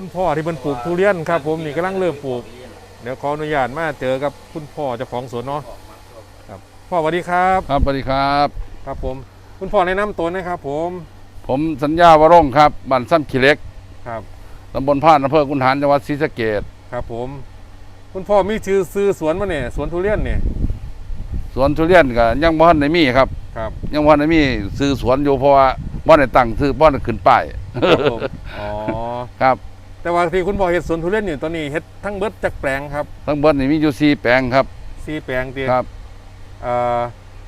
คุณพ่อที่มันปลูกทุเรียนครับ ผมนี่กำลังเริ่มปลูก เดี๋ยวขออนุญาตมาเจอกับคุณพ่อเจ้าของสวนเนาะครับพ่อสวัสดีครับ ครับสวัสดีครับ ครับผม คุณพ่อแนะนำตัวนะครับ ผมผมสัญญาวรงค์ครับบ้านซ้ำขี้เหล็กครับ ตำบลพานอำเภอกุนหารจังหวัดศรีสะเกษครับผม คุณพ่อมีชื่อซื้อสวนมาเนี่ยสวนทุเรียนเนี่ยสวนทุเรียนก็ยังบ่ทันได้มีครับ ครับยังบ่ทันได้มีซื้อสวนอยู่เพราะว่าบ่ได้ตั้งซื้อบ่ได้ขึ้นป้าย ครับผมอ๋อ ครับ แต่ว่าที่คุณพ่อเฮ็ดสวนทุเรียนอยู่ตอนนี้เฮ็ดทั้งเบิดจักแปลงครับทั้งเบิดนี่มีอยู่สี่แปลงครับสี่แปลงตีครับเอ่อ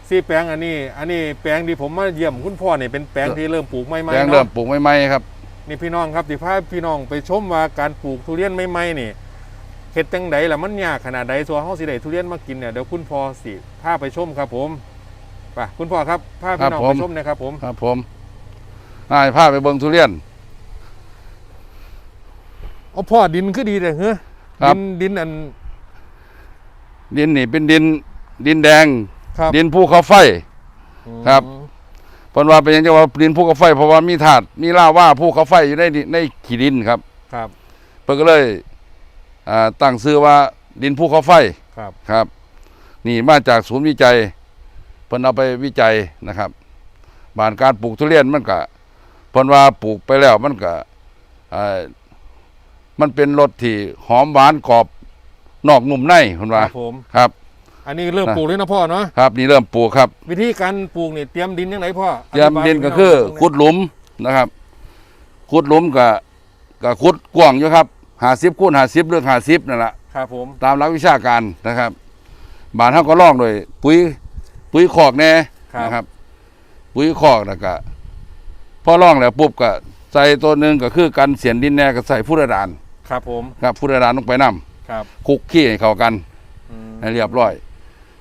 สี่แปลงอันนี้ อันนี้แปลงที่ผมมาเยี่ยมคุณพ่อเนี่ยเป็นแปลงที่เริ่มปลูกใหม่ๆแปลงเริ่มเนาะปลูกใหม่ๆครับนี่พี่น้องครับที่พาพี่น้องไปชมว่าการปลูกทุเรียนใหม่ๆนี่เฮ็ดจังไดล่ะมันยากขนาดใดตัวเฮาสิได้ทุเรียนมากินเนี่ยเดี๋ยวคุณพ่อสิพาไปชมครับผมไปคุณพ่อครับพาพี่น้องไปชมหนะครับผมครับผมนายพาไปเบิ่งทุเรียน เอาพ่อดินคือดีเลยเฮ้อครัดิบ นดินอัน ดินนี่เป็นดินดินแดง ครับ ดินภูเขาไฟ ครับอืมเพิ่นว่าเป็นหยังจะว่าดินภูเขาไฟ เพราะว่ามีธาตุมีลาวาภูเขาไฟอยู่ในดินในขี้ดินครับครับ เพิ่นก็เลยอ่าตั้งชื่อว่าดินภูเขาไฟครับ ครับ นี่มาจากศูนย์วิจัยเพิ่นเอาไปวิจัยนะครับบานการปลูกทุเรียนมันก็เพิ่นว่าปลูกไปแล้วมันก็อ่า มันเป็นรสที่หอมหวานกรอบนอกนุ่มในเพิ่นคว่ารับผม ครับ อันนี้เริ่มนะปลูกเลยนะพ่อเนาะครับ นี่เริ่มปลูกครับ วิธีการปลูกนี่เตรียมดินยังไงพ่อเตรียมดินก็คือขุดหลุมนะครับขุดหลุมก็ก็ขุดกว้างอยู่ครับ50คูณ50เรื่อง50นั่นแหละครับผมตามหลักวิชาการนะครับบานเฮาก็ลอกโดยปุ๋ยปุ๋ยคอกแน่นะครับ ปุ๋ยคอกแล้วก็พอลองแล้วปุ๊บก็ใส่ตัวหนึ่งก็คือกันเสียนดินแน่ก็ใส่พุทธดาน ครับผมครับพุทธดานลงไปนํครับคุกขี้ให้เข้ากันอืมให้เรียบร้อย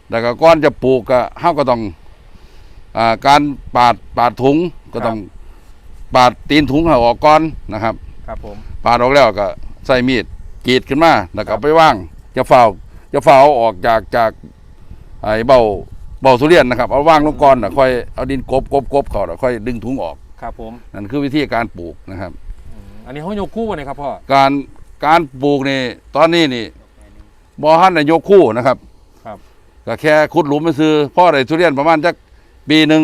แล้วก็ก่อนจะปลูกก็เฮาก็ต้องอ่าการปาดปาดถุงก็ต้องปาดตีนถุงให้ออกก่อนนะครับ ครับผมปาดออกแล้วก็ใส่มีดกรีดขึ้นมาแล้วก็ครับเอาไปว่างจะเฝ้าจะเฝ้าเอาออกจากจากไอ้เบ้าเบ้าทุเรียนนะครับเอาว่างลงก่อนนะค่อยเอาดินกบกบกบเขาแล้วค่อยดึงถุงออกครับผมนั่นคือวิธีการปลูกนะครับอืมอันนี้เขาโยกคู่วะเนี่ยครับพ่อการ การปลูกนี่ตอนนี้นี่บอฮันนายกคู่นะครับครับก็แค่ขุดหลุมไปซื้อพ่อได้ทุเรียนประมาณจักปีหนึ่ง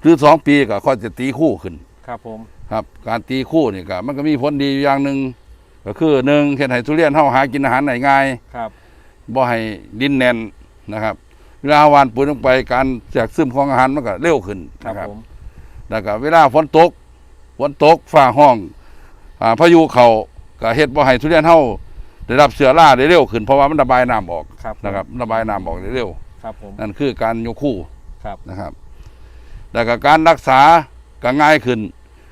หรือสองปีก็ค่อยจะตีคู่ขึ้น ครับผม ครับ การตีคู่นี่ก็มันก็มีผลดีอยู่อย่างหนึ่งก็คือหนึ่งเห็นให้ทุเรียนเฮาหากินอาหารได้ง่ายครับบ่ให้ดินแน่นนะครับเวลาหวานปุ๋ยลงไปการแจกซึมของอาหารมันก็เร็วขึ้นครับนะครับผมแล้วก็เวลาฝนตกฝนตกฟ้าห้องอ่าพายุเข้า ก็เฮ็ดบ่ให้ทุเรียนเฮาได้รับเชื้อราได้เร็วขึ้นเพราะว่ามันระบายน้ำออกครับผมนะครับระบายน้ำออกได้เร็วครับผมนั่นคือการยกคู่ครับนะครับแล้วก็การรักษาก็ง่ายขึ้น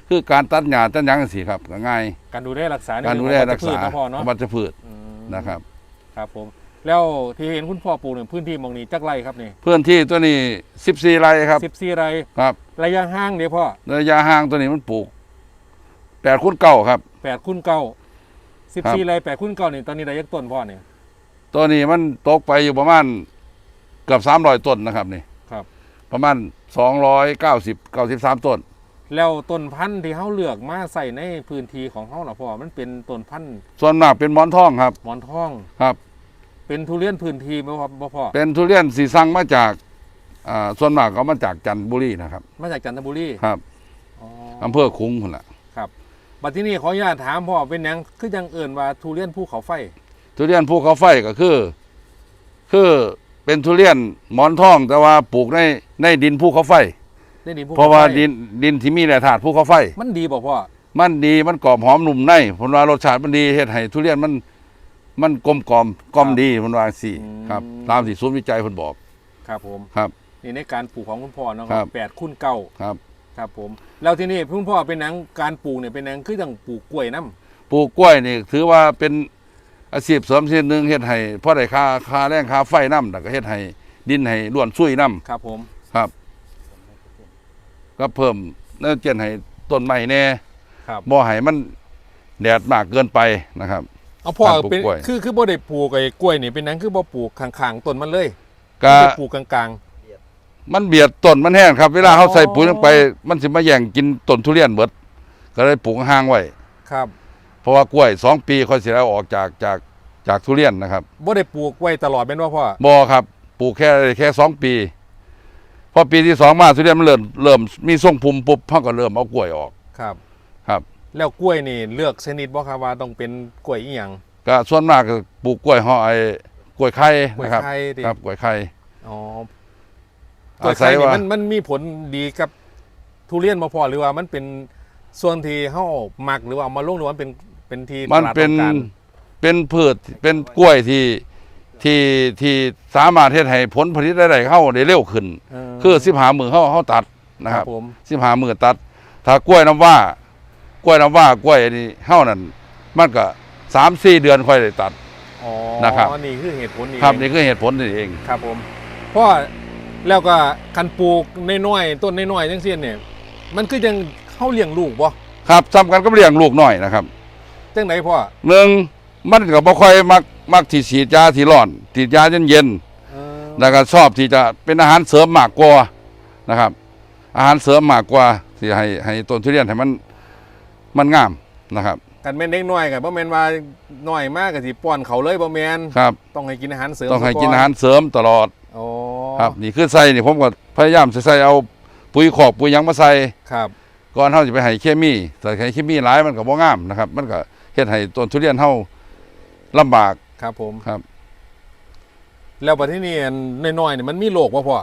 คือการตัดหญ้าตัดหยังจังซี่ครับก็ง่าย การดูแลรักษาในการดูแลรักษาเองของวัชพืชนะพ่อเนาะวัชพืชอืมนะครับครับผมแล้วที่เห็นคุณพ่อปลูกเนี่ยพื้นที่หมองนี้จักไรครับนี่พื้นที่ตัวนี้14ไร่ครับสิบสี่ไร่ครับระยะห่างเดี๋ยวพ่อระยะห่างตัวนี้มันปลูก8คูณ9ครับแปดคูณเก้า สิบครับสี่ไร่แปดคูณเก้านี่ตอนนี้ได้ยักต้นพ่อเนี่ยตัวนี้มันตกไปอยู่ประมาณเกือบ300ต้นนะครับนี่ครับ ประมาณ290 93ต้น แล้วต้นพันธุ์ที่เขาเลือกมาใส่ในพื้นที่ของเขาล่ะพ่อมันเป็นต้นพันธุ์ส่วนมากเป็นหมอนทองครับ หมอนทองครับ เป็นทุเรียนพื้นที่ไหมครับบ่พ่อเป็นทุเรียนสีสั่งมาจากอ่าส่วนมากก็มาจากจันทบุรีนะครับ มาจากจันทบุรีครับอ๋ออำเภอคุ้งพุ่นละครั บบัดที่นี่ขออนุญาตถามพ่อเป็นหยังคือยังเอิ่นว่าทุเรียนภูเขาไฟ ทุเรียนภูเขาไฟก็คือ คือเป็นทุเรียนหมอนทองแต่ว่าปลูกในในดินภูเขาไฟ ได้ดินภูเพราะว่าไฟดินดินที่มีแร่ธาตุภูเขาไฟ มันดีบ่พ่อมันดีมันกรอบหอมหนุ่มในผลว่ารสชาติมันดีเฮ็ดให้ทุเรียนมันมันกลมกล่อมกล่อมดีผลว่าสี่ครับ ตามที่ศูนย์วิจัยเพิ่นบอก ครับผมครับนี่ในการปลูกของคุณพ่อเนาะคครัรับบแปดคูณเก้าครับ ครับผมแล้วที่นี่คุณพ่อเป็นหนังการปลูกเนี่ยเป็นหนังคือต้องปลูกกล้วยน้ปลูกกล้วยนี่ถือว่าเป็นอาชีพเสริมชนิดหนึ่งเฮ็ดให้พอได้ค่าค่าแรงค่าไฟน้ำแล้วก็เฮ็ดให้ดินให้ล้วนซุยน้ำครับผมำครับ ก็เพิ่มเนื่อเจนให้ต้นไม้แน่ครับบ่ให้มันแดดมากเกินไปนะครับ เอาพ่อการปลูกเป็นกล้วย คือคือบ่ได้ปลูกไอ้กล้วยนี่เป็นหนังคือบ่ปลูกข้างๆต้นมันเลยก็คือปลูกกลาง มันเบียดต้นมันแห้งครับเวลาอ๋อเขาใส่ปุ๋ยลงไป มันสิมาแย่งกินต้นทุเรียนเบิด ก็เลยปลูกห่างไว้ๆครับราะว่ากล้วยสองปีค่อยสิเอาออกจากจากจากทุเรียนนะครับบ่ได้ปลูกไว้ตลอดเป็นว่าพ่อบ่ครับ ปลูกแค่แค่สองปีพอปีที่สองมาทุเรียนมันเริ่มเริ่มมีทรงภูมิปุ๊บเขาก็เริ่มเอากล้วยออกครับ ครับ แล้วกล้วยนี่เลือกชนิดบ่ครับว่าต้องเป็นกล้วยอีหยังก็ส่วนมากก็ปลูกกล้วยห่อไอ้กล้วยไข่กล้วยนะครับไข่ดิครับกล้วยไข่อ๋อ กล้วยอาไข่ศัยนี่ว่ามันมันมีผลดีกับทุเรียนบ่พอหรือว่ามันเป็นส่วนที่เฮามักหรือว่าเอามาลงหรือว่ามันเป็นเป็นที่มันตลาดเป็นต้องการเป็นพืชเป็นกล้วยที่ที่ที่สามารถเฮ็ดให้ผลผลิตได้เข้าได้เร็วขึ้นเออคือสิบหามือเขาเขาตัดนะครับผมสิบหามือตัด ถ้ากล้วยน้ำว่ากล้วยน้ำว่ากล้วยนี่เฮานั่นมันก็สามสี่เดือนค่อยได้ตัดอ๋อนะครับนี่คือเหตุผลนี่ครับเองนี่คือเหตุผลนี่เองครับผมเพราะ แล้วก็คันปลูกน้อยๆต้นน้อยๆจังซี่เนี่ยมันคือยังเฮาเลี้ยงลูกบ่ครับซ้ำกันก็เลี้ยงลูกน้อยนะครับจังไดพ่อหนึ่งมันก็บ่ค่อยมักมักที่ฉีดยาที่ร้อนฉีดยาเย็นๆเออแล้วก็ชอบที่จะเป็นอาหารเสริมมากกว่านะครับ อาหารเสริมมากกว่าที่ให้ให้ต้นทุเรียนให้มันมันงามนะครับกันแม่นเด็กน้อยก็บ่แม่นว่าน้อยมากก็สิป้อนเขาเลยบ่แม่นครับต้องให้กินอาหารเสริมต้องให้ซะกินอาหารเสริมตลอดอ๋อ ครับนี่คือใส่นี่ผมก็พยายามจะใส่เอาปุ๋ยขอกปุ๋ยหยังมาใส่ครับก่อนเฮาจะไปให้เคมีแต่ให้เคมีหลายมันก็บ่งามนะครับ มันก็เฮ็ดให้ต้นทุเรียนเฮาลำบากครับผม ครับ แล้วบัดที่นี่อันน้อยๆนี่มันมีโรคบ่พ่อ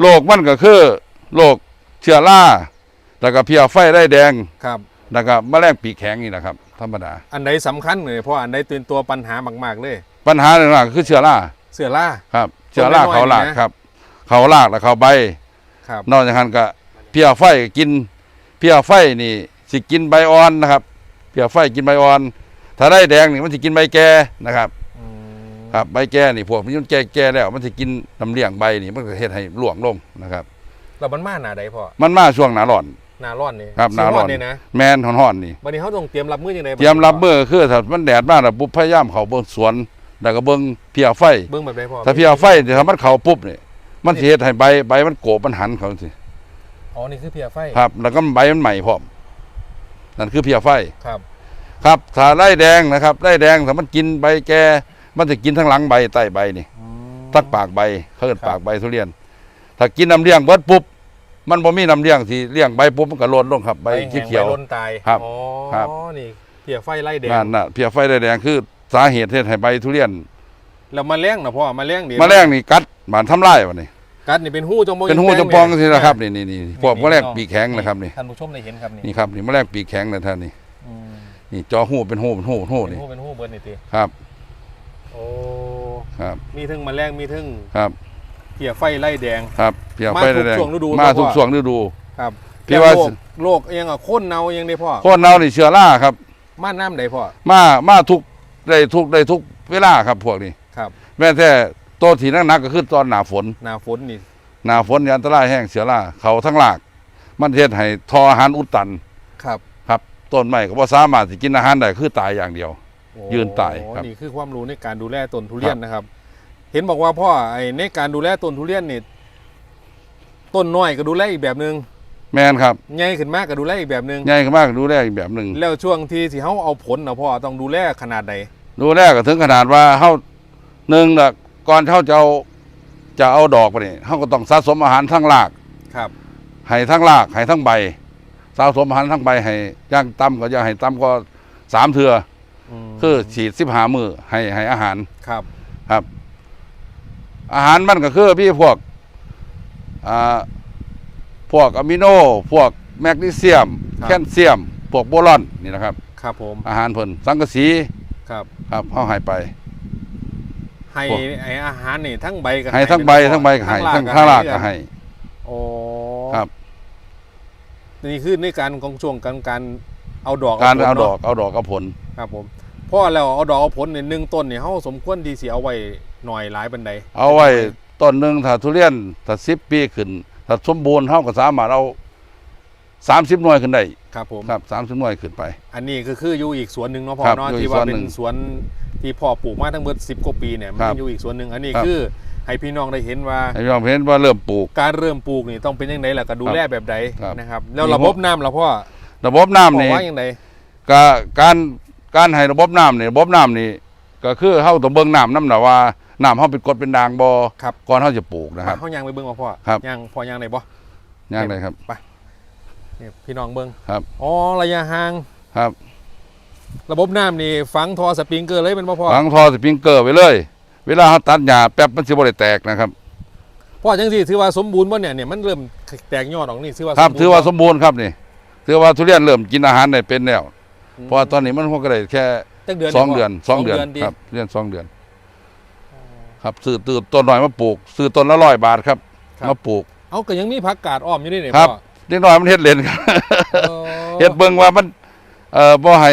โรคมันก็คือโรคเชื้อราแล้วก็เพลียไฟได้แดง ครับ แล้วก็แมลงปีกแข็งนี่นะครับ ธรรมดา อันใดสำคัญเลยเพราะอันใดเป็นตัวปัญหา มาก ๆ เลย ปัญหาหลักๆคือเชื้อราเสือล่า ครับ เชื้อราต้นไม้เขาหลากนี่นะครับ เขาหลากแล้วเขาใบครับนอกจากนั้นก็เพียไฟก็กิน เพียไฟนี่สิกินใบอ่อนนะครับ เพียไฟกินใบอ่อน ถ้าได้แดงนี่มันสิกินใบแก่นะครับอืมครับใบแก่นี่พวกมันแก่แก่แล้ว มันสิกินน้ำเลี้ยงใบนี่มันก็เฮ็ดให้หลวงลงนะครับ แล้วมันมาหน้าใดพ่อมันมาช่วงหนาร้อน หน้าร้อนนี่ครับหน้าร้อนสินี่นะแมนห่อนๆนี่ วันนี้เขาต้องเตรียมรับมือยังไงเตรียมรับมือคือถ้ามันแดดมากแล้วปุ๊บพยายามเข้าเบิ่งสวนแล้วก็เบิ่งเพียไฟ เบื้องแบบใดพ่อถ้าเพียไฟนี่ถ้ามันเข้าปุ๊บนี่ มันสิเฮ็ดให้ใบใบมันโกบมันหันเขาสิอ๋อนี่คือเพียไฟครับ แล้วก็ใบมันใหม่พร้อมนั่นคือเพียไฟ ครับ ครับถ้าไล่แดงนะครับไล่แดงถ้ามันกินใบแก่มันจะกินทั้งหลังใบใต้ใบนี่อืมตัดปากใบเขาเอิ้นครับปากใบทุเรียน ถ้ากินน้ำเลี้ยงเบิดปุ๊บมันบ่มีน้ำเลี้ยงที่เลี้ยงใบปุ๊บมันก็โลนลงครับใบแห้งเขียวใบล้นตายครับอ๋อครับนี่เพียไฟไล่แดงนั่นน่ะเพียไฟได้แดงคือสาเหตุที่ให้ใบทุเรียนแล้วมาแรงนะพ่อมาแรงเดี๋ยวแมลงนี่กัดบานทำลายวะนี่ กัดนี่เป็นหูจมเป็นหูจมปองสินะครับนี่นี่นี่พวกแมลงปีกแข็งนะครับนี่ท่านผู้ชมได้เห็นครับนี่นี่ครับนี่แมลงปีกแข็งนะท่านนี่อืมนี่จอหูเป็นหูเป็นหูเป็นหูเป็นนี่หูเป็นหูเบิร์นี่ตีครับโอ้ครับมีทั้งมาแรงมีทั้งครับเพียไฟไล่แดง ครับเพียไฟได้แดงมาทุกช่วงฤดูมาทุกเพราะว่าช่วงฤดู ครับพี่ว่าแล้วโรคโรคยังอะโค่นเนายังได้พ่อโคนเน่านี่เชื้อราครับ ม่านน้ำใดพ่อมามาทุกได้ทุกได้ทุกเวลาครับพวกนี้ ครับ แม้แต่ ตัวที่นักๆก็คือตอนหนาฝน หน้าฝนนี่หนาฝนนี่อันตรายแห้งเสือราเขาทั้งหลาก มันเฮ็ดให้ทออาหารอุดตันครับครับต้นไม้ก็บ่สามารถสิกินอาหารได้คือตายอย่างเดียว โอ้ยืนตายครับ นี่คือความรู้ในการดูแลต้นทุเรียนนะครับ เห็นบอกว่าพ่อไอ้ในการดูแลต้นทุเรียนนี่ต้นน้อยก็ดูแลอีกแบบหนึ่งแม่นครับใหญ่ขึ้นมากก็ดูแลอีกแบบหนึ่งใหญ่ขึ้นมากดูแลอีกแบบหนึ่ง แล้วช่วงที่สิเฮาเอาผลนะพ่อต้องดูแลขนาดใด ดูแลก็ถึงขนาดว่าเฮาหนึ่งน่ะ ก่อนเฮาจะเอาจะเอาดอกไปนี่เฮาก็ต้องสะสมอาหารทั้งรากครับให้ทั้งรากให้ทั้งใบสะสมอาหารทั้งใบให้อย่างต่ำก็อย่าให้ต่ำก็สามเทื่อมคือฉีด15มื้อให้ให้อาหารครับ ครับ อาหารมันก็คือพี่พวกอ่าพวกอะมิโน พวกแมกนีเซียมแคลเซียม พวกโบรอนนี่นะครับ ครับผมอาหารเพิ่นสังกะสีครับ ครับเฮาให้ไป ให้พวกไอ้อาหารนี่ทั้งใบก็ให้ทั้งใบทั้งใบก็ให้ทั้งข้างรากก็ให้โอ้ครับนี่คือในการของช่วงการการเอาดอกการผลเอาดนะอกเอาดอกเอาผลครับผมเพราะแล้วเอาดอกเอาผลเนี่ยหนึ่งต้นเนี่ยเขาสมควรที่สิเอาไว้หน่อยหลายบันไดเอาไว้ต้นหนึ่งถ้าทุเรียนถ้าสิบปีขึ้นถ้าสมบูรณ์เฮาก็สามารถเอาสามสิบหน่วยขึ้นได้ครับผมครับสามสิบหน่วยขึ้นไป อันนี้ก็คืออยู่อีกสวนหนึ่งเนาะพ่อครับเนาะอยู่อีที่กว่าสวนเป็หนึ่นงสวน ที่พ่อปลูกมาทั้งเบิดสิบกว่าปีเนี่ยมันครับอยู่อีกสวนหนึ่งอันนี้ครับ คือให้พี่น้องได้เห็นว่าให้พี่น้องเห็นว่าเริ่มปลูก การเริ่มปลูกนี่ต้องเป็นยังไงล่ะก็ดูแลแบบใดครับนะครับ แล้วมีระบบน้ำล่ะพ่อระบบน้ำบอกนี่ว่ายังไงก็การการให้ระบบน้ำนี่ระบบน้ำนี่ก็คือเฮาต้องเบิ่งน้ำน้ำน่ะว่าน้ำเฮาเป็นกรดเป็นด่างบ่ครับก่อนเฮาจะปลูกนะครับเฮายางไปเบิ่งว่าพ่อครับยางพอยางได้บ่ย่างเลยครับนี่พี่น้องเบิ่งครับ อ๋อระยะห่างครับ ระบบน้ำนี่ฝังท่อสปริงเกอร์เลยเป็นบ่พ่อฝังท่อสปริงเกอร์ไว้เลย เวลาเฮาตัดหญ้าแป๊บมันสิบ่ได้แตกนะครับพ่อจังซี่ถือว่าสมบูรณ์บ่เนี่ยเนี่ยมันเริ่มแตกยอดออกนี่ถือว่าครับสมบูรณ์ถือว่าสมบูรณ์ครับนี่ถือว่าทุเรียนเริ่มกินอาหารได้เป็นแล้วอืมเพราะว่าตอนนี้มันคงก็ได้แค่จักเดือนสองพ่เดือนสองเดือนดีครับเรียนสองเดือน ครับซื้อตื้อต้นหน่อยมาปลูกซื้อต้นละร้อยบาทครับมาปลูก เอาก็ยังมีผักกาดอ้อมอยู่นี่เนี่ยครับพ่อเล็กน้อยมันเฮ็ดเล่นครับอ๋อเฮ็ดเบิ่งว่ามันเอ่อบ่ให้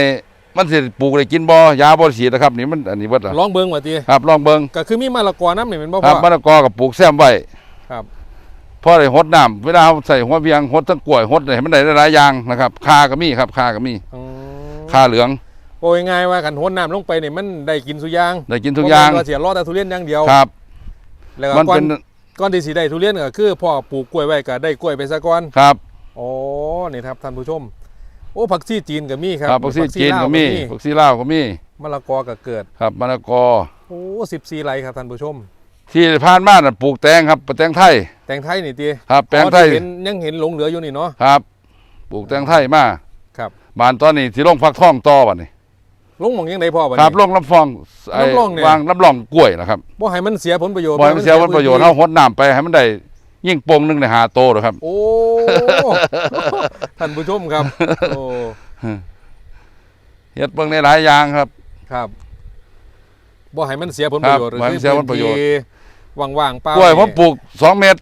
มันสิปลูกได้กินบ่ยาบ่ฉีดนะครับนี่มันอันนี้เบิดล่ะลองเบิ่งว่าติครับลองเบิ่งก็คือมีมะละกอน้ำนี่เป็นบ่คพ่รัอบมะละกอกับปลูกแซมไว้ครับพอได้หดน้ำเวลาเฮาใส่หัวเวียงหดทั้งกล้วยหดได้ให้มันได้หลายๆอย่างนะครับคาก็มีครับคาก็มีอืมคาเหลืองโอ้ยง่ายว่ากันโหนน้ำลงไปนี่มันได้กินสุอย่างได้กินทุกอย่างบ่แม่นว่าเสียรอดแต่ทุเรียนอย่างเดียวครับ แล้วก็มันก่อเป็นนก่อนที่สิได้ทุเรียนก็คือพ่อปลูกกล้วยไว้ก็ได้กล้วยไปซะก่อนครับโอ้นี่ครับท่านผู้ชม โอ้ผักชีจีนก็มีครับครับผักชีจีนลาวก็มีผักชีลาวก็มีมะละกอก็เกิดครับมะละกอโอ้14ไร่ครับท่านผู้ชม ที่ผ่านมาน่ะปลูกแตงครับแตงไทย แตงไทยนี่ติครับแตงไทยอ๋อที่เห็นยังเห็นหลงเหลืออยู่นี่เนาะครับ ปลูกแตงไทยมาครับบานตอนนี้สิลงฟักทองต่อบัดนี้ลงหมองยังไดพ่อบัดครับนี้ลงลำฟองไอ้ลำลองเนี่ยวางลำลองกล้วยนะครับบ่ให้มันเสียผลประโยชน์บ่ให้มันเสียผลประโยชน์พื้เฮาหดน้ำไปให้มันได้ ยิ่งโป่งหนึงได้หาโตหรอกครับ โอ้ ท่านผู้ชมครับ โอ้เฮ็ดเบิ่งในหลายอย่างครับ ครับบ่ให้มันเสียผลประโยชน์ครับบ่ให้มันเสียผลประโยชน์ที่ว่างๆเปล่ากล้วยผมนี่ปลูกสองเมตร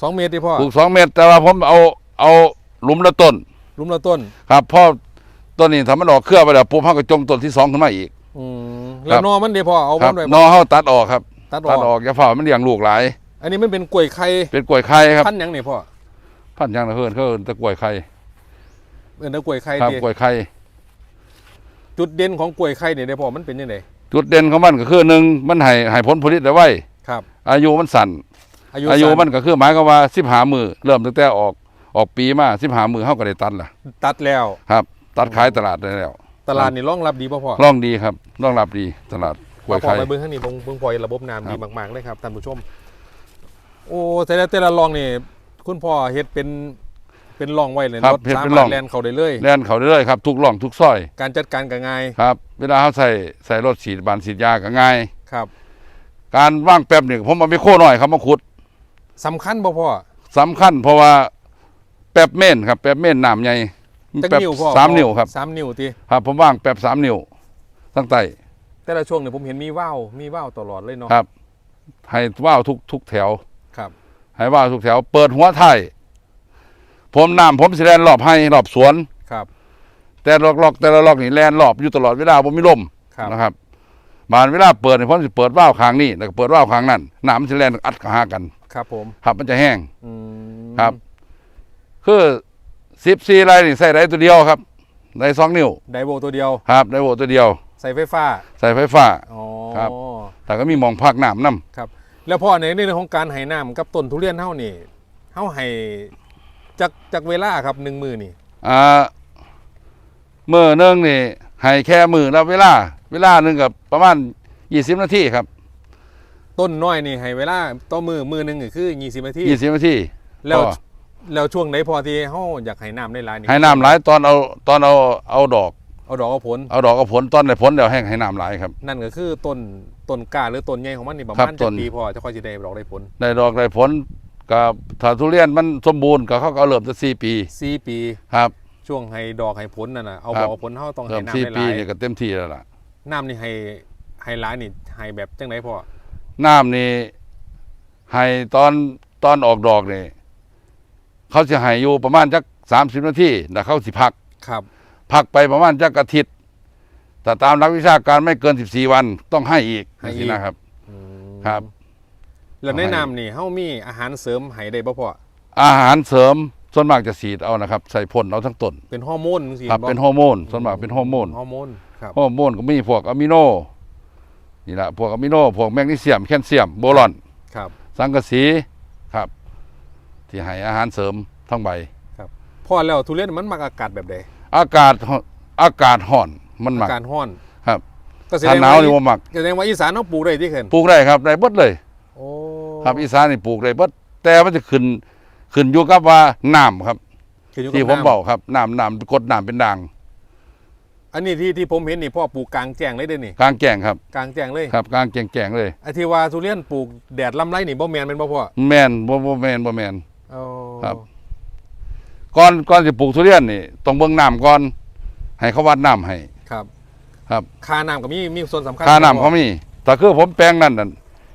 สองเมตรที่พ่อปลูกสองเมตร แต่ว่าผมเอาเอาหลุมละต้นหลุมละต้น ครับพอต้นนี้ถ้ามันออกเครือไปแล้วปุ๊บเฮาก็จงต้นที่สองขึ้นมาอีกอืมแล้วนอมันเดีพ่อเอาครัมับนไว้นอเฮาตัดออกครับ ตัดตัดออออกกอย่าเฝ้ามันเลี้ยงลูกหลาย อันนี้มันเป็นกล้วยไข่เป็นกล้วยไข่ครับพันธุ์หยังนี่พ่อพันธุ์หยังนะเพิ่นเขาเอิ้นแต่กล้วยไข่เออแต่กล้วยไข่ครับดิกล้วยไข่จุดเด่นของกล้วยไข่นี่ได้พ่อมันเป็นยังไงจุดเด่นของมันก็คือหนึ่งมันให้ให้ผลผลิตได้ไวครับ อายุมันสั้นอายุอายุสั้มันก็คือหมายความว่าสิบหามือเริ่มตั้งแต่ออกออกปีมาสิบหามือเฮาก็ได้ตัดล่ะ ตัดแล้วครับ ตัดขายตลาดได้แล้ว ตลาดนี่รองรับดีป่ะพ่อร่องดีครับร่องรับดีตลาดกล้วยพอไข่ไปเบิ้งข้างนี้เบิ้งเบิ้งพลอยระบบน้ำครัดีบมากๆเลยครับท่านผู้ชม โอ้แต่ละแต่ละรองนี่คุณพ่อเฮ็ดเป็นเป็นร่องไว้เลยครับรถเฮ็ดสาเป็นมาร่รอถง แล่นเข้าได้เลย แล่นเขาเรื่อยๆครับทุกร่องทุกซอยการจัดการก็ง่ายครับ เวลาเขาใส่ใส่รถฉีดบานฉีดยาก็ง่าย ครับการว่างแป๊บหนึ่งผมเอาไปโค่หน่อยครับมาขุดสำคัญบ่พ่อ สำคัญเพราะว่าแป๊บเม่นครับแป๊บเม่นน้ำใหญ่จักแป๊บนิ้วพ่อสามนิ้วครับสามนิ้วติครับผมว่างแป๊บสามนิ้วตั้งใต้แต่ละช่วงเนี่ยผมเห็นมีว่าวมีว่าวตลอดเลยเนาะครับให้ว่าวทุกทุกแถวครับ ให้ว่าวทุกแถว เปิดหัวไทยผมน้ำผมสิแลนรอบให้รอบสวนครับ แต่ลอกๆแต่ละลอกนี่แลนรอบอยู่ตลอดเวลาผมมีลมครับนะครับบานเวลาเปิดเนี่ยผมสิเปิดว่าวข้างนี้แล้วก็เปิดว่าวข้างนั้นน้ำมันสิแลนอัดเข้าหากัน ครับ ผมครับมันจะแห้งอืมครับ คือสิบสี่ไรนี่ใส่ได้ตัวเดียวครับได้สองนิ้วไดโวตัวเดียวครับได้โหวตัวเดียว ใส่ไฟฟ้า ใส่ไฟฟ้าอ๋อครับแต่ก็มีหมองพักน้ำน้ แล้วพ่อในเรื่องของการให้น้ำกับต้นทุเรียนเฮานี่เฮาให้จักจักเวลาครับหนึ่งมือนี่ำอ่าเมื่อหนึงนี่ให้แค่มือแล้วเวลา เวลาหนึ่งกับประมาณยี่สิบนาทีครับ ต้นน้อยนี่ให้เวลาต่อมือมือหนึงก็คือ20นาทียี่สิบนาทีแล้วก็แล้วช่วงไหนพอที่เฮาอยากให้น้ำได้หลายนี่ให้น้ำหลายตอนเอาตอนเอาเอาดอก เอาดอกเอาผลเอาดอกเอาผลตอนได้ผลเดี๋ยวแห้งให้น้ำหลายครับ นั่นก็คือต้น ต้นกล้าหรือต้นใหญ่ของมันนี่ประครัมาณบจะต้นปีพอจะค่อยสิได้ดอกได้ผลได้ดอกได้ผลกับถ้าทุเรียนมันสมบูรณ์ก็เขาก็เอาเริ่มจะสี่ปี4ปีครับ ช่วงให้ดอกให้ผลนั่นน่ะเอาครับดอกเอาผลเฮาต้องเริ่ให้มน้ำสี่ได้หปีลายนี่ก็เต็มที่แล้วล่ะ น้ำนี่ให้ให้หลายนี่ให้แบบจังไดพ่อน้ำนี่ให้ตอนตอนออกดอกนี่เขาจะให้อยู่ประมาณจักสามสิบนาทีแล้วเขาสิพัก ครับ พักไปประมาณจักอาทิตย์ แต่ตามหลักวิชาการไม่เกินสิบสี่วันต้องให้อีกให้อีก นะครับ อืมครับ แล้วในให้น้ำนี่เฮามีอาหารเสริมให้ได้บ่พ่ออาหารเสริมส่วนมากจะสีดเอานะครับ ใส่พ่นเอาทั้งต้นเป็นฮอร์โมนจังซี่ครับบ่เป็นฮอร์โมนส่วนมากเป็นฮอร์โมนฮอร์โมนครับฮอร์โมนก็มีพวกอะมิโนนี่แหละพวกอะมิโนพวกแมกนีเซียมแคลเซียมโบรอน ครับสังกะสีครับ ที่ให้อาหารเสริมทั้งใบ พ่อแล้วทุเรียนมันมักอากาศแบบใดอากาศหออากาศห่อน มันหมัอากกาศร้อนครับก็แสดถ้างหนาวนี่บ่หมักแสดงว่าอีสานต้องปลูกได้ที่เห็นปลูกได้ครับได้เบิดเลยโอ้ครับอีสานนี่ปลูกได้เบิดแต่มันจะขึ้นขึ้นอยู่กับว่าน้ำครับขึ้นอยู่ที่กับผมน้ำบอกครับน้ำน้ำกดน้ำเป็นด่าง อันนี้ที่ที่ผมเห็นนี่พ่อปลูกกลางแจ้งเลยเด้อนี่กลางแจ้งครับกลางแจ้งเลยครับกลางแจ้งแจ้งเลยไอ้ที่ว่าทุเรียนปลูกแดดลำไรนี่บ่แมนเป็นบ่พ่อแม่นบ่บ่แม่นบ่แม่นเอาครับก่อนก่อนสิปลูกทุเรียนนี่ต้องเบิ่งน้ำก่อน ให้เขาวัดน้ำให้ ครับ ครับค่าน้ำก็มีมีส่วนสำคัญค่าน้ำเขามีแต่คือผมแปลงนั่นน่ะ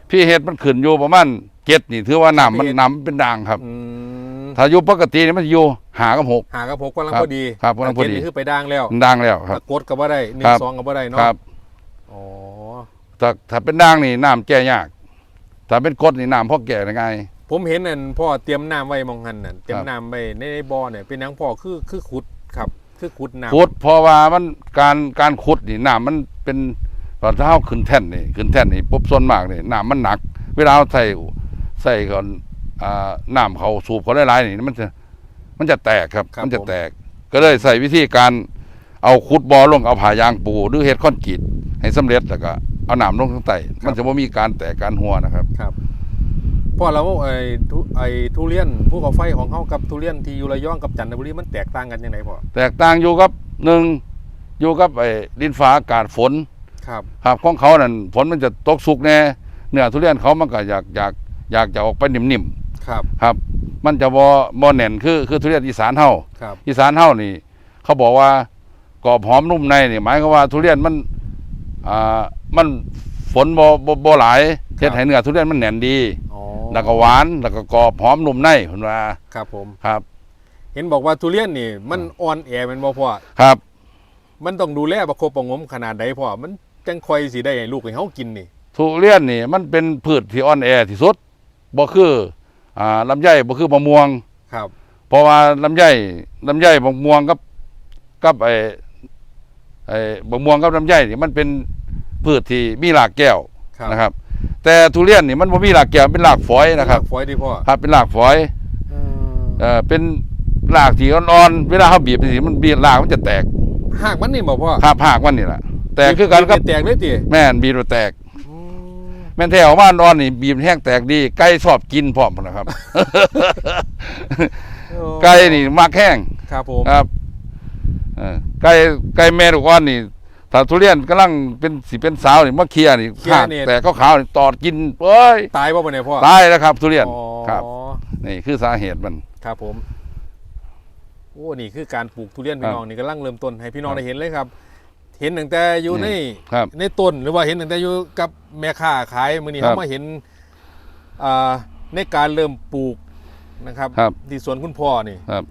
พี่เฮ็ดมันขึ้นอยู่ประมาณเจ็ดนี่ถือว่าน้ำมันน้ำเป็นด่างครับ อืมถ้าอยู่ปกตินี่มันอยู่หากับหก หากระพกกำลังครับพอดีครับกำลังพอดี แต่เจ็นี่คือไปด่างแล้วมันด่างแล้วครับตะกดก็บ่ได้หนึ่ครังบ สองก็บ่ได้เนาะครับอ๋อถ้าถ้าเป็นด่างนี่น้ำแก้ยากถ้าเป็นกรดนี่น้ำพอแก้ได้ง่าย ผมเห็นนั่นพ่อเตรียมน้ำไว้มองหันนั่นเตรียคมรับ น้ำไว้ในบ่อเนี่ยเป็นหยังพ่อคือคือขุดครับ คือขุดน้ำขุดเพราะว่ามันการการขุดนี่น้ำมันเป็นตอนเท้าขึ้นแท่นนี่ขึ้นแท่นนี่ปุ๊บส่วนมากนี่น้ำมันหนัก เวลาเราใส่ใส่ก่อนอ่าน้ำเขาสูบเขาได้หลายๆนี่มันจะมันจะแตกครับ มันจะแตก ก็เลยใส่วิธีการเอาขุดบ่อลงเอาผ่ายางปูหรือเฮ็ดคอนกรีตให้สำเร็จแล้วก็เอาน้ำลงข้างใต้มันจะไม่มีการแตกการหัวนะครับครับ พ่อเราไอ้ทุไอ้ทุเรียนภูเขาไฟของเขากับทุเรียนที่อยู่ระยองกับจันทบุรีมันแตกต่างกันยังไงพ่อแตกต่างอยู่กับหนึ่งอยู่กับไอ้ดินฟ้าอากาศฝนครับครับของเขานั่นฝนมันจะตกสุกแน่เนื้อทุเรียนเขามันก็อยากอยากอยากจะออกไปนิ่มครับๆครับ มันจะบ่บ่แน่นคือคือทุเรียนอีสานเฮาครับอีสานเฮานี่ เขาบอกว่ากรอบหอมนุ่มในนี่หมายความว่าทุเรียนมันอ่ามันฝนบ่บ่บ่หลาย เฮ็ดให้เนื้อทุเรียนมันแน่นดีอ๋อแล้วก็หวานแล้วก็กรอบหอมนุ่มในเพิ่นว่าครับผม ครับ เห็นบอกว่าทุเรียนนี่ มันอ่อนแอแมันบ่พ่อครับมันต้องดูแลประคบประหงมขนาดใดพ่อมันจังคอยสิได้ให้ลูกให้เฮากินนี่ ทุเรียนนี่มันเป็นพืชที่อ่อนแอที่สุดบ่คืออ่าลำไยบ่คือมะม่วง ครับ เพราะว่าลำไยลำไยบกม่วงกับกับไอ้ไอ้บกม่วงกับลำไยนี่มันเป็นพืชที่มีรากแก้วครับ นะครับ แต่ทุเรียนนี่มันบ่มีรากแก้วเป็นรากฝอยนะครับฝอยดีพ่อครับเป็นรากฝอยอืมเอ่อเป็นรากที่อ่อนๆเวลาเขาบีบนี่มันบีบรากมันจะแตกหากมันนี่บ่พ่อคาบหากมันนี่แหละแตกคือกันครับแตกเลยติแม่นบีบแล้วแตกอืมแม่นแท้ออกมาอ่อนๆนี่บีบแห้งแตกดีไก่ชอบกินพร้อมนะครับไก่นี่มักแห้งครับผมครับเออไก่ไก่แม่ลูกอ่อนนี่ ถ้าทุเรียนกำลังเป็นสิเป็นสาวนี่มาเคลียร์นี่หากแต่ขาวๆนี่ตอดกินเอ้ยตายบ่บ่เนี่ยพ่อตายแล้วครับ ทุเรียนอ๋อครับ นี่คือสาเหตุมัน ครับผม โอ้นี่คือการปลูกทุเรียนพี่ครับน้องนี่กำลังเริ่มต้นให้พี่น้องครับได้เห็นเลยครับ เห็นตั้งแต่อยู่ในครับ ในต้นหรือว่าเห็นตั้งแต่อยู่กับแม่ค้าขายมือนี้ครับเขามาเห็นอ่าในการเริ่มปลูกนะครับครับ ที่สวนคุณพ่อนี่ ครับ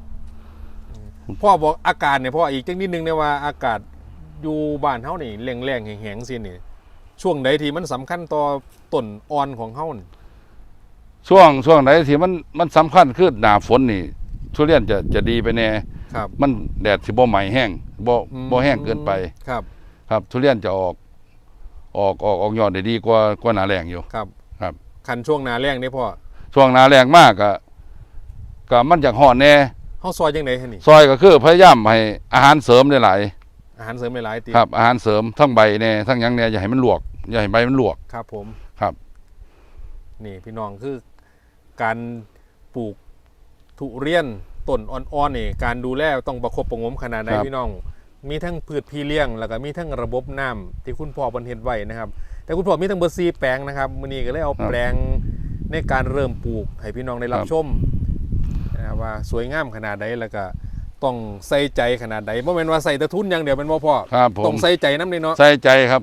พ่อบอกอากาศเนี่ยพ่ออีกจังนิดนึงเนี่ยว่าอากาศ อยู่บ้านเฮานี่แรงๆแห้งๆสินี่ ช่วงใดที่มันสำคัญต่อต้นอ่อนของเฮานี่ช่วงช่วงไหนที่มันมันสำคัญคือหนาฝนนี่ทุเรียนจะจะดีไปแน่ครับ มันแดดสิบ่ไหม้แห้งบ่อืมบ่แห้งเกินไป ครับ ครับทุเรียนจะออก ออกออกออกยอดได้ดีกว่ากว่าหนาแรงอยู่ ครับ ครับคันช่วงหนาแรงนี่พ่อช่วงหนาแรงมากก็ก็มันอยากห่อนแน่เฮาซอยจังได๋ฮะนี่ซอยก็คือพยายามให้อาหารเสริมได้หลาย อาหารเสริมหลายๆติครับอาหารเสริมทั้งใบแน่ทั้งหยังแน่อย่าให้มันลวก อย่าให้ใบมันลวก ครับผมครับ นี่พี่น้องคือการปลูกทุเรียนต้นอ่อนๆนี่การดูแลต้องประคบประหงมขนาดไหนครับพี่น้อง มีทั้งพืชพี่เลี้ยง แล้วก็มีทั้งระบบน้ำที่คุณพ่อบรรเฮ็ดไว้นะครับ แต่คุณพ่อมีทั้งเบอร์ซีแปลงนะครับมื้อนี้ก็เลยเอาแปลงในการเริ่มปลูก ให้พี่น้องได้รับชมนะครับว่าสวยงามขนาดใดแล้วก็ ต้องใส่ใจขนาดใดบ่แม่นว่าใส่แต่ทุนอย่างเดียวเป็นบ่พ่อครับผต้อมงใส่ใจนำเด้เนาะใส่ใจครับ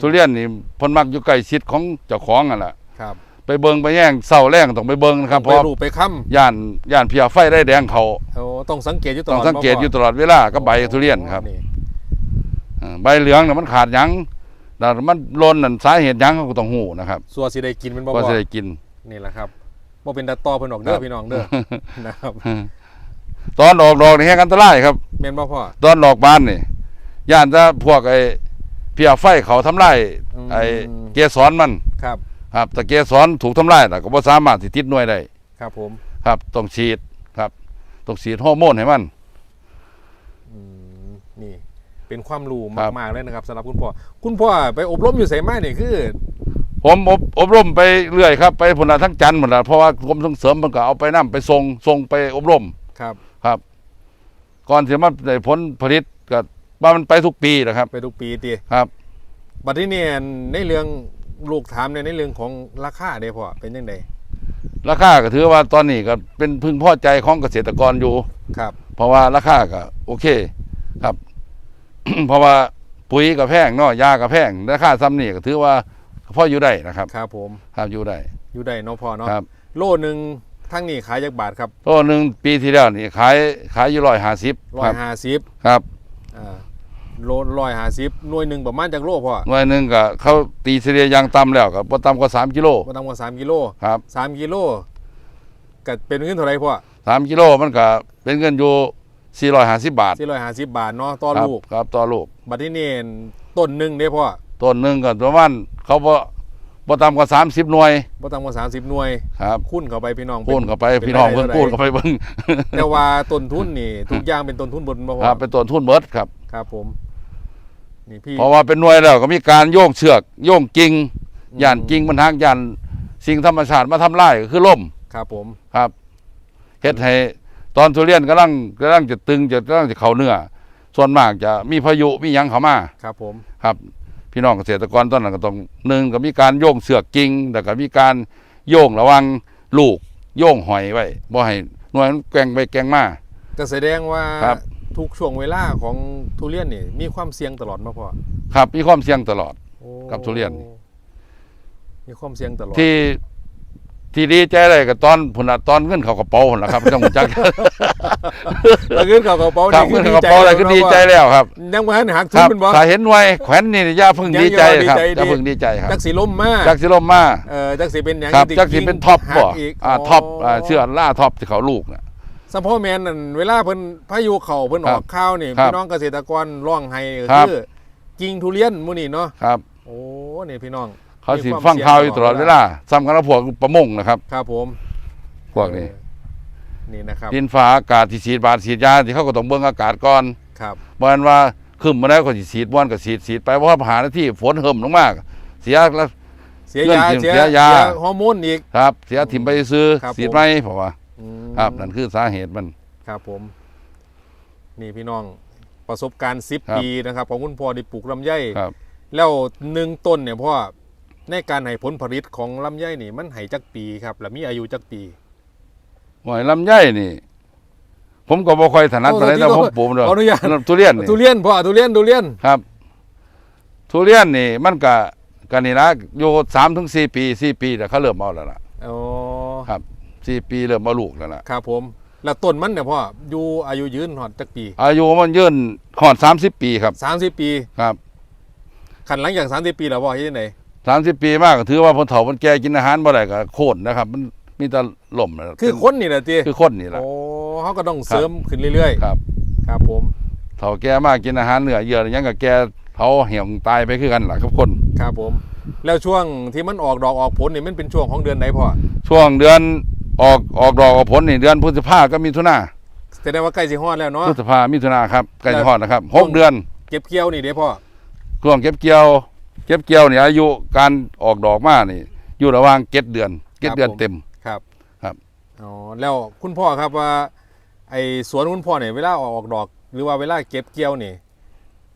ทุเรียนนี่เพิ่นมักอยู่ใกล้ชิดของเจ้าของนั่นแหละครับไปเบิงไปแย่งเศร้าแรงต้องไปเบิงนะครับเพไปราะรูปไปค้ำย่านย่านเพียไฟได้แดงเขาโอ้ต้องสังเกตอยู่ตลต้อองดสังเกตบ่พ่อยู่ตลอดเวลากับใบทุเรียนครับนี่เออใบเหลืองน่ะมันขาดหยังแต่มันหลนนั่นสาเหตุหยังเขาก็ต้องหูนะครับสัวสิได้กินเป็นบ่ก็พ่อจะได้กิน นี่แหละครับบ่เป็นตาต่อเพิ่นออกเด้อครับพี่น้องเด้อนะครับ ตอนออกดอกนี่แห้งอันตรายครับแม่นบ่พ่อ ตอนดอกบานนี่ย่านจะพวกไอ้เพียไฟเขาทำลายอืม ไอ้เกสรมันครับ ครับแต่เกสรถูกทำลายแต่ก็บ่สามารถสิติดหน่วยได้ครับผมครับ ต้องฉีดครับต้องฉีดฮอร์โมนให้มัน อืมนี่ เป็นความรู้ครับ มากๆเลยนะครับสำหรับคุณพ่อ คุณพ่อไปอบรมอยู่ไสมานี่คือ ผมอบอบรมไปเรื่อยครับ ไปผลทั้งจันทร์หมดละเพราะว่ากรมส่งเสริมมันก็เอาไปนํไปส่งส่งไปอบรม ครับ ครับ ก่อนที่มันได้ผลผลิตก็ว่ามันไปทุกปีนะครับ ไปทุกปีติครับบัดนี้เนี่ยในเรื่องลูกถามเนี่ยในเรื่องของราคาเด้พ่อเป็นยังไงราคาก็ถือว่าตอนนี้ก็เป็นพึงพอใจของเกษตรกรอยู่ครับ เพราะว่าราคาก็โอเคครับ เพราะว่าปุ๋ยก็แพงเนาะยาก็แพงราคาซ้ำนี่ก็ถือว่าพออยู่ได้นะครับ ครับ ผมครับอยู่ได้อยู่ได้เนาะพ่อเนาะครับ โลหนึ่ง ทั้งนี้ขายจากบาทครับตัวหนึ่งปีที่แล้วนี่ขายขายอยู่ร้อยห้าสิบร้อครัยบห้าสิบครับอ่าโลร้อยห้าสิบหน่วยหนึ่งประมาณจากโลพ่อหน่วยหนึ่งก็เขาตีเฉลี่ยอยางต่ำแล้วก็บ่ต่ำกว่าสามกิโลก็ต่ำกว่าสามกิโลครับสามกิโลก็เป็นเงินเท่าไหรพ่อสามกิโลมันก็เป็นเงินอยู่สี่ร้อยห้าสิบบาทสี่ร้อยห้าสิบบาทเนาะต่อครับลูกครับต่อลูกบัดนี้เนี่ยต้นหนึ่งเด้พ่อต้นหนึ่งก็ประมาณเขาบ่ บ่ต่ำกว่าสามสิบหน่วยบ่ต่ำกว่าสามสิบหน่วย ครับคูณเข้าไปพี่น้องพูนเข้าไปป็พี่น้องรายเพิ่นได้พูนเข้าไปเบิ่งแต่ว่าต้นทุนนี่ทุกอย่างเป็นต้นทุนบนบ่พ่อครับเป็นต้นทุนเบิดครับ ครับผมนี่พี่เพราะว่าเป็นหน่วยแล้วก็มีการโยงเชือก โยงกิ่งอืมย่านกิ่งมันหักย่านสิ่งธรรมชาติมาทำลายก็คือล่มครับผมครับเฮ็ดให้ตอนทุเรียนกำลังกำลังจะตึงจะกำลังจะเข้าเนื้อส่วนมากจะมีพายุมีหยังเข้ามาครับผมครับ พี่น้องเกษตรกรตอนนั้นก็ต้องหนึ่งก็มีการโยงเสือกกิ่งแต่ก็มีการโยงระวังลูกโยงหอยไว้บ่ให้หน่วยมันแกว่งไปแกว่งมาก็แสดงว่าครับ ทุกช่วงเวลาของทุเรียนนี่มีความเสี่ยงตลอดมาพ่อครับ มีความเสี่ยงตลอดโอ้กับทุเรียนนี่มีความเสี่ยงตลอดที่ ที่ดีใจเลยก็ตอนพุ่นน่ะตอนเงินเข้ากระเป๋าพุ่นล่ะครับจังหวัดจักแล้วเงินเข้ากระเป๋าครับนี่เงินเข้ากระเป๋าอะไรก็ดีใจแล้วครับ ยังบ่ทันหักคทุนรับเป็นบ่ ถ้าเห็นไว้แขวนนี่อย่าเพิ่งยังดีใจยังครับดีใจอย่าดีเพิ่งดีใจครับจักสีล่มมาจักสิลมมาเอ่อจักสีเป็นหยังครับที่จักสิเป็นท็อปบ่หักอีกอ่าท็อปอ่าเชื่อล่าท็อปที่เขาลูกน่ะ สะโพกแมนนั่นเวลาเพิ่นพายุเข้าเพิ่นคอรัอบกข้าวนี่ครับพี่น้องเกษตรกรร้องไห้ก็ครับ คือกิ่งทุเรียนมื้อนี้เนาะครับ โอ้นี่พี่น้อง เขาสิมีความฟังข่าวอเสี่ยู่ยงตลอดตลอดเวเวลาลาซ้ำกันกับพวกประมงนะครับ ครับผมพวกนี้เออนี่นะครับดินฟ้าอากาศที่ฉีดบาดฉีดยาที่เขาก็ต้องเบิ่งอากาศก่อนครับบ่แม่นว่าขึ้นมาแล้วก็สิฉีดบ่อนก็ฉีดฉีดไปเพราะว่าหาหน้าที่ฝนเหิมลงมาก เสียแล้วเสียเรื่องยาจริงเสียเสียยาเสียฮอร์โมนอีกครับ เสียถิ่มไปซื้อครับฉีดผมไหมเพราะว่าอืมครับนั่นคือสาเหตุมันครับผม นี่พี่น้องประสบการณ์ครั10บปีนะครับของคุณพ่อได้ปลูกลำไยครับแล้วหนึ่งต้นเนี่ยพ่อ ในการให้ผลผลิตของลำไยนี่มันให้จักปีครับ แล้วมีอายุจักปีหอยลำไยนี่ ผมก็บ่ค่อยถนัดปานใดแต่ผมปลูกเด้ขออนุญาตทุเรียนนี่ทุเรียนพ่อทุเรียนทุเรียนครับ ทุเรียนนี่ มันก็ก็นี่นะอยู่3ถึง4ปี4ปีแต่เขาเริ่มเอาแล้วล่ะอ๋อครับ4ปีเริ่มเอาลูกแล้วล่ะครับผมแล้วต้นมันเนี่ยพ่ออยู่อายุยืนหอดจักปี อายุมันยืนฮอด30ปีครับ30ปีครับขันหลังจาก30ปีแล้วพ่อเฮ็ด จังได30ปีมากก็ถือว่าพนเฒ่ามันแก่กินอาหารบ่ได้ก็โค่นนะครับ มันมีแต่ล่มนะคือคนนี่แหละติคือคนนี่แหละโอ้เขาก็ต้องเสริมขึ้นเรื่อยครับๆครับผมเฒ่าแก่มากกินอาหารเนื้อเยื่อหยังก็แก่เฒ่าเหี่ยวตายไปคือกันล่ะครับคน ครับผม แล้วช่วงที่มันออกดอกออกผลนี่มันเป็นช่วงของเดือนไหนพ่อช่วงเดือนออกออกดอกออกผลนี่เดือนพฤษภาก็มีถุนาแสดงว่าใกล้สิฮอดแล้วเนาะพฤษภามิถุนาครับใกล้จะฮอดนะครับหกช่วงเดือน เก็บเกี่ยวนี่เด้พ่อช่วงเก็บเกี่ยวเก็บเกี่ยวนี่อายุการออกดอกมานี่ อยู่ระหว่างเจ็ดเดือนเจ็ดเดือนเต็ม ครับครับอ๋อแล้วคุณพ่อครับว่า ไอ้สวนคุณพ่อเนี่ยเวลาออกดอก หรือว่าเวลาเก็บเกี่ยวนี่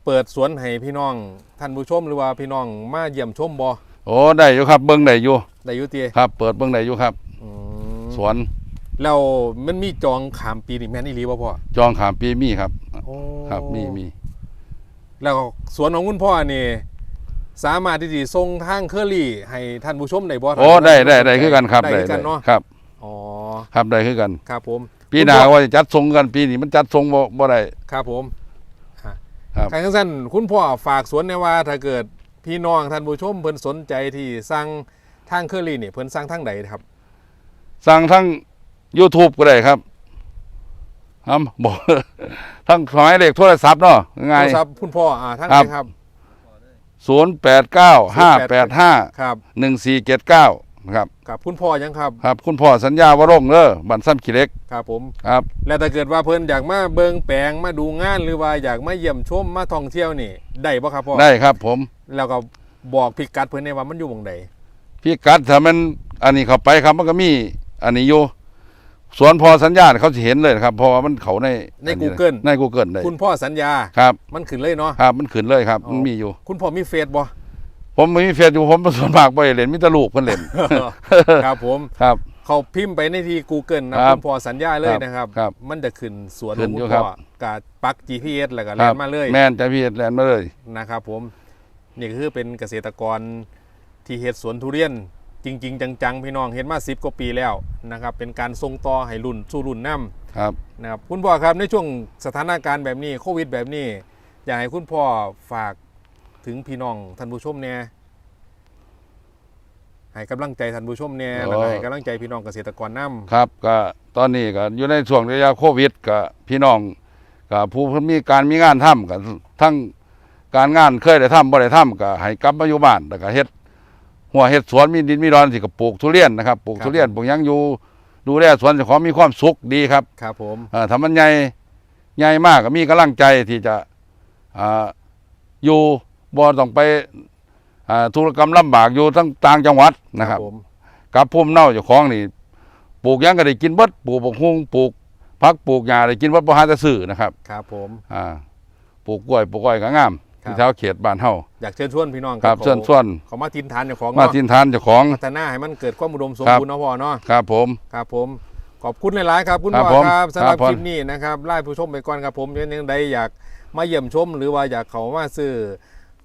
เปิดสวนให้พี่น้องท่านผู้ชมหรือว่าพี่น้องมาเยี่ยมชมบ่โอ้ได้อยู่ครับ เบิ้งได้อยู่ได้อยู่ติครับ เปิดเบิ้งได้อยู่ครับอืมสวนแล้วมันมีจองขามปีนี่แม่นอีหลีบ่พ่อจองขามปีมีครับโอ้ครับมีมีแล้วสวนของคุณพ่อนี่ สามารถที่จะส่งทางเคอรี่ ให้ท่านผู้ชมได้บ่โอ้ได้ได้ได้คือกันครับได้คือกันเนาะครับอ๋อครับได้คือกันครับผมปีหน้าว่าจะจัดทรงกันปีนี้มันจัดทรงบ่บ่ได้ครับผมครับใครทั้งสั้นคุณพ่อฝากสวนในว่าถ้าเกิดพี่น้องท่านผู้ชมเพิ่นสนใจที่สั่งทางเคอรี่นี่เพิ่นสั่งทางใดครับสั่งทั้ง YouTube ก็ได้ครับครับบอกทั้งสมัยเลขโทรศัพท์เนาะง่ายโทรศัพท์คุณพ่ออ่าทางครัไหบนครับ ศูนย์แปดเก้าห้าแปดห้าครับหนึ่งสี่เจ็ดเก้านะครับครับคุณพ่อยังครับครับ คุณพ่อสัญญาวรงค์เด้อบันซ้ำขี้เหล็กครับผมครับ แล้วถ้าเกิดว่าเพิ่นอยากมาเบิงแปลงมาดูงานหรือว่าอยากมาเยี่ยมชมมาท่องเที่ยวนี่ได้บ่ครับพ่อได้ครับผมแล้วก็บอกพิกัดเพิ่นได้ว่ามันอยู่ตรงใดพี่กัดถ้ามันอันนี้เข้าไปครับมันก็มีอันนี้อยู่ สวนพอสัญญาณเขาจะเห็นเลยนะครับเพราะว่ามันเขาในใน Google ใน Google ได้คุณพ่อสัญญา ครับมันขึ้นเลยเนาะครับ มันขึ้นเลยครับอ๋อมันมีอยู่ คุณพ่อมีเฟซบ่ผมมีเฟซอยู่ผมส่วนมากไปเล่นมิตรลูกเพิ่นเล่นครับผมครับ เขาพิมพ์ไปในที่ Google นะครับคุณพ่อสัญญาเลยนะครับครับมันจะขึ้นสวนขขึ้องนคุอยู่ณครัพ่บอกาปัก GPS แล้วก็คแล่รับนมาเลยแม่นจะพี่แลนด์มาเลยนะครับ ผมนี่ก็คือเป็นเกษตรกรที่เฮ็ดสวนทุเรียน จริง ๆ จังๆ พี่น้องเฮ็ดมา10กว่าปีแล้วนะครับเป็นการส่งต่อให้รุ่นสู่รุ่นนํครับนะครับคุณพ่อครับในช่วงสถานการณ์แบบนี้โควิดแบบนี้ อยากให้คุณพ่อฝากถึงพี่น้องท่านผู้ชมเนี่ยให้กำลังใจท่านผู้ชมเนี่ยแล้วก็ให้กำลังใจพี่น้องเกษตรกรนํครับก็ตอนนี้ก็อยู่ในช่วงระยะโควิดก็พี่น้องก็ผู้เพิ่นมีการมีงานทำก็ทั้งการงานเคยได้ทำบ่ได้ทำก็ให้กลับมาอยู่บ้านแล้วก็เฮ็ด หัวเฮ็ดสวนมีดินมีดอนสิก็ปลูกทุเรียนนะครับปลูกทุเรียนปลูกหยังอยู่ดูแลสวนเจ้าของมีความสุขดีครับครับผมเอ่อถ้ามันใหญ่ใหญ่มากก็มีกำลังใจที่จะอ่าอยู่บ่ต้องไปอ่าธุรกรรมลำบากอยู่ทั้งต่างจังหวัดนะครับผมกับภูมิเน่าเจ้าของนี่ปลูกหยังก็ได้กินเบิดปลูกบกฮุงปลูกพักปลูกหญ้าได้กินเบิดบ่หาแต่ซื้อนะครับ ครับผมอ่าปลูกกล้วยปลูกอ้อยก็งาม ครับที่แถวเขตบ้านเฮาอยากเชิญชวนพี่น้องครับเขาเชิญชวนเขามาทินฐานเจ้าของมาเนาะทินทานเจ้าของพัฒนาให้มันเกิดความอุดมสมครับบูรณ์เนาะพ่อเนาะครับผมครับผมขอบคุณหลาย ๆ ครับ คุณครับพ่อผมครับสำหรับครับผมคลิปนี้นะครับไล่ผู้ชมไปก่อนครับผมยังยังใดอยากมาเยี่ยมชม หรือว่าอยากเขามาซื้อ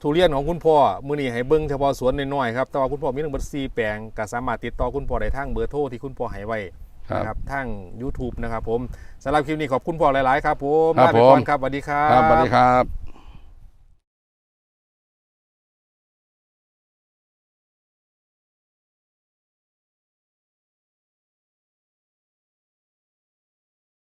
ทุเรียนของคุณพ่อมื้อนี้ให้เบิ่งเฉพาะสวนน้อย ๆ ครับแต่ว่าคุณพ่อมีทั้งหมด4แปลงก็สามารถติดต่อคุณพ่อได้ทางเบอร์โทรที่คุณพ่อให้ไว้ครับนะครับทาง YouTube นะครับผมสำหรับคลิปนี้ขอบคุณพ่อหลาย ๆ ครับผมครับลาไปก่อนผมครับสวัสดีครัครับสวัสดีครับ